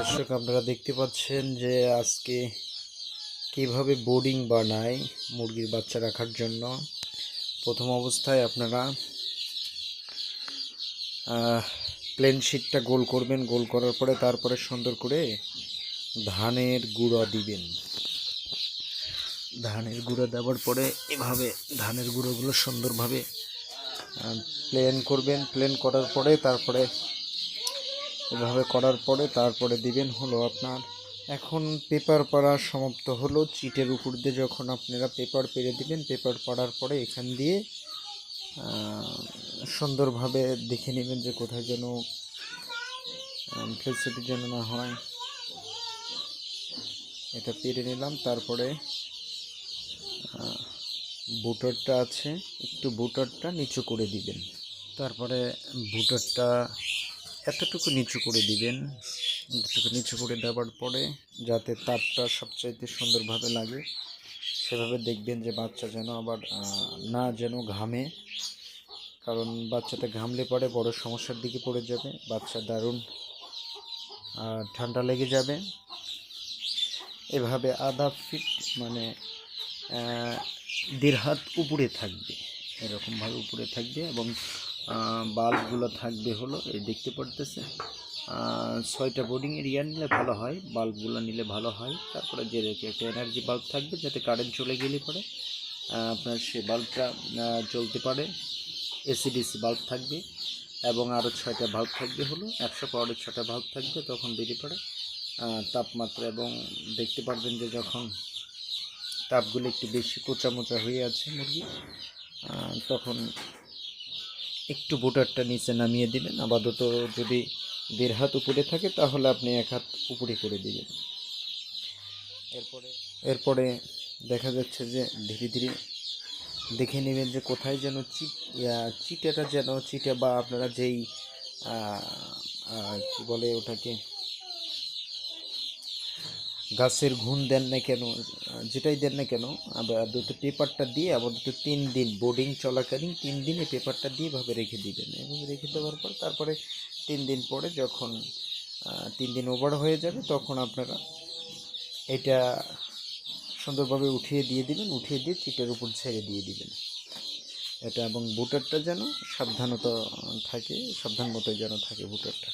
দর্শক, আপনারা দেখতে পাচ্ছেন যে আজকে কীভাবে বোর্ডিং বানায় মুরগির বাচ্চা রাখার জন্য। প্রথম অবস্থায় আপনারা প্লেন শিটটা গোল করবেন, গোল করার পরে তারপরে সুন্দর করে ধানের গুঁড়ো দিবেন। ধানের গুঁড়ো দেওয়ার পরে এভাবে ধানের গুঁড়োগুলো সুন্দরভাবে প্লেন করবেন। প্লেন করার পরে তারপরে এভাবে করার পরে তারপরে দিবেন হলো আপনার। এখন পেপার পাড়া সমাপ্ত হলো। চিটের উপর দিয়ে যখন আপনারা পেপার পেরে দিবেন, পেপার পাড়ার পরে এখান দিয়ে সুন্দরভাবে দেখে নেবেন যে কোথায় যেন ফেলসিটি যেন না হয়। এটা পেরে নিলাম। তারপরে বুটারটা আছে। একটু বুটারটা নিচু করে দিবেন। তারপরে বুটারটা এতটুকু নিচু করে দিবেন। এতটুকু নিচু করে দেওয়ার পরে যাতে তাপটা সবচাইতে সুন্দরভাবে লাগে, সেভাবে দেখবেন যে বাচ্চা যেন আবার না যেন ঘামে। কারণ বাচ্চাটা ঘামলে পরে বড় সমস্যার দিকে পড়ে যাবে, বাচ্চা দারুণ ঠান্ডা লেগে যাবে। এভাবে আধা ফিট মানে দেড় হাত উপরে থাকবে, এরকমভাবে উপরে থাকবে এবং বাল্বগুলো থাকবে হলো এই দেখতে পারতেছে আহ, ছয়টা বোর্ডিং এরিয়া নিলে ভালো হয় বাল্বগুলো নিলে ভালো হয়। তারপরে যে একটা এনার্জি বাল্ব থাকবে যাতে কারেন্ট চলে গেলে পরে আপনার সে বাল্বটা চলতে পারে। এসিডিসি বাল্ব থাকবে এবং আরও ছয়টা বাল্ব থাকবে হলো একশো পাওয়ারের ছটা বাল্ব থাকবে তখন বেরিয়ে পড়ে। তাপমাত্রা এবং দেখতে পারবেন যে যখন তাপগুলো একটু বেশি কোচা মোচা হয়ে আছে মুরগি তখন একটু বোটারটা নিচে নামিয়ে দিবেন। আপাতত যদি দেড় হাত উপরে থাকে তাহলে আপনি এক হাত উপরে করে দিবেন। এরপরে এরপরে দেখা যাচ্ছে যে ধীরে ধীরে দেখে নেবেন যে কোথায় যেন চিট চিটেটা যেন চিটা বা আপনারা যেই আহ, বলে ওটাকে গাছের ঘুণ দেন না কেন? যেটাই দেন না কেন আপাতত পেপারটা দিয়ে আপাতত তিন দিন বোর্ডিং চলাকালীন তিন দিনে পেপারটা দিয়ে এভাবে রেখে দিবেন। এভাবে রেখে দেওয়ার পর তারপরে তিন দিন পরে যখন তিন দিন ওভার হয়ে যাবে, তখন আপনারা এটা সুন্দরভাবে উঠিয়ে দিয়ে দিবেন, উঠিয়ে দিয়ে চিটের উপর ছেড়ে দিয়ে দিবেন। এটা এবং বুটারটা যেন সাবধানতা থাকে, সাবধান মতো যেন থাকে বুটারটা